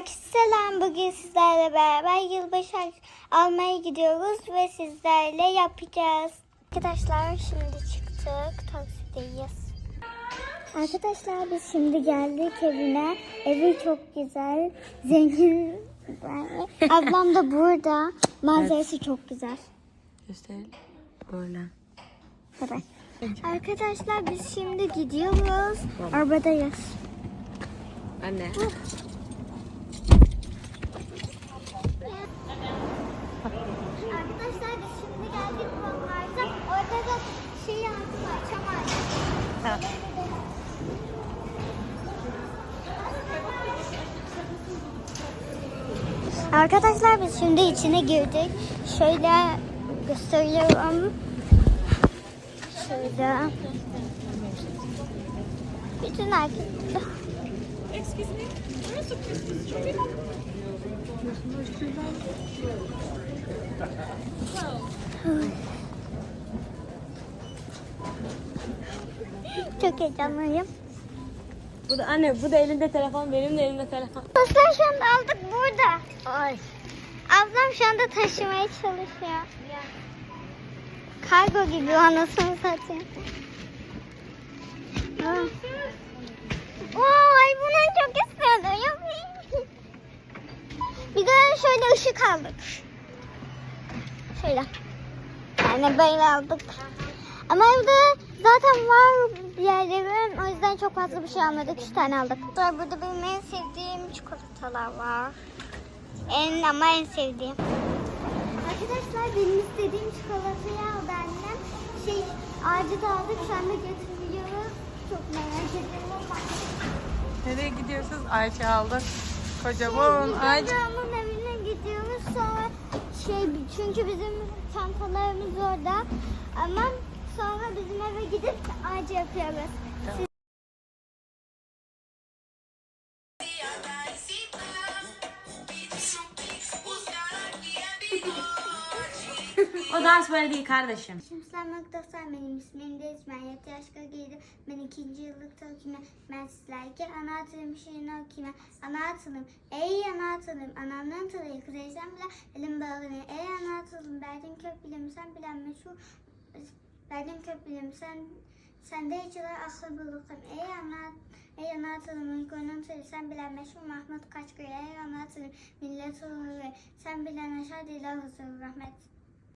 Herkese selam. Bugün sizlerle beraber yılbaşı almaya gidiyoruz ve sizlerle yapacağız. Arkadaşlar şimdi çıktık. Taksideyiz. Arkadaşlar biz şimdi geldik evine. Evi çok güzel. Zengin. Ablam da burada. Manzarası çok güzel. Gösterelim. Böyle. Evet. Arkadaşlar biz şimdi gidiyoruz. Arabadayız. Anne. Arkadaşlar biz şimdi geldik buralarda. Orada da şeyi çam ağacı. Arkadaşlar biz şimdi içine girdik. Şöyle gösteriyorum. Şöyle. Bütün herkes Çok heyecanlıyım. Bu da anne bu da elinde telefon benim de elimde telefon. Paslar şu anda aldık burada. Ay. Ablam şu anda taşımaya çalışıyor. Kargo gibi anasını satayım. Ah. Vay bunu çok istiyordum. Bir de şöyle ışık aldık. Şöyle. Yani böyle aldık. Ama evde zaten var yerlerin. O yüzden çok fazla bir şey almadık. Üç tane aldık. Sonra burada benim en sevdiğim çikolatalar var. En ama en sevdiğim. Arkadaşlar benim istediğim çikolatayı aldı annem. Şey ağacı da aldık. Şu anda götürüyoruz. Çok merak ediyorum. Nereye gidiyorsunuz? Ayça aldı. Kocaman Ayça. Amcamın evine gidiyoruz sonra şey çünkü bizim çantalarımız orada ama sonra bizim eve gidip ağacı yapıyoruz. Siz- O dans böyle değil kardeşim. Şimdilik dostlar benim ismim de İsmail Yatı Yaşka Giydi. Ben ikinci yıllıkta okuyayım. Ben sizlerle ana atılım şiirini okuyayım. Ana atılım. Ey ana atılım. Anamdan talayı kızaysam bile elim bağlanıyor. Ey ana atılım. Verdiğin kök bilim sen bilen meşhur. Verdiğin kök bilim sen sende içiler aklı bulurum. Ey ana Ey ana atılım uykunun tırı sen bilen meşhur Mahmut Kaçkır Ey ana atılım millet olur sen bilen aşağı dile huzur rahmet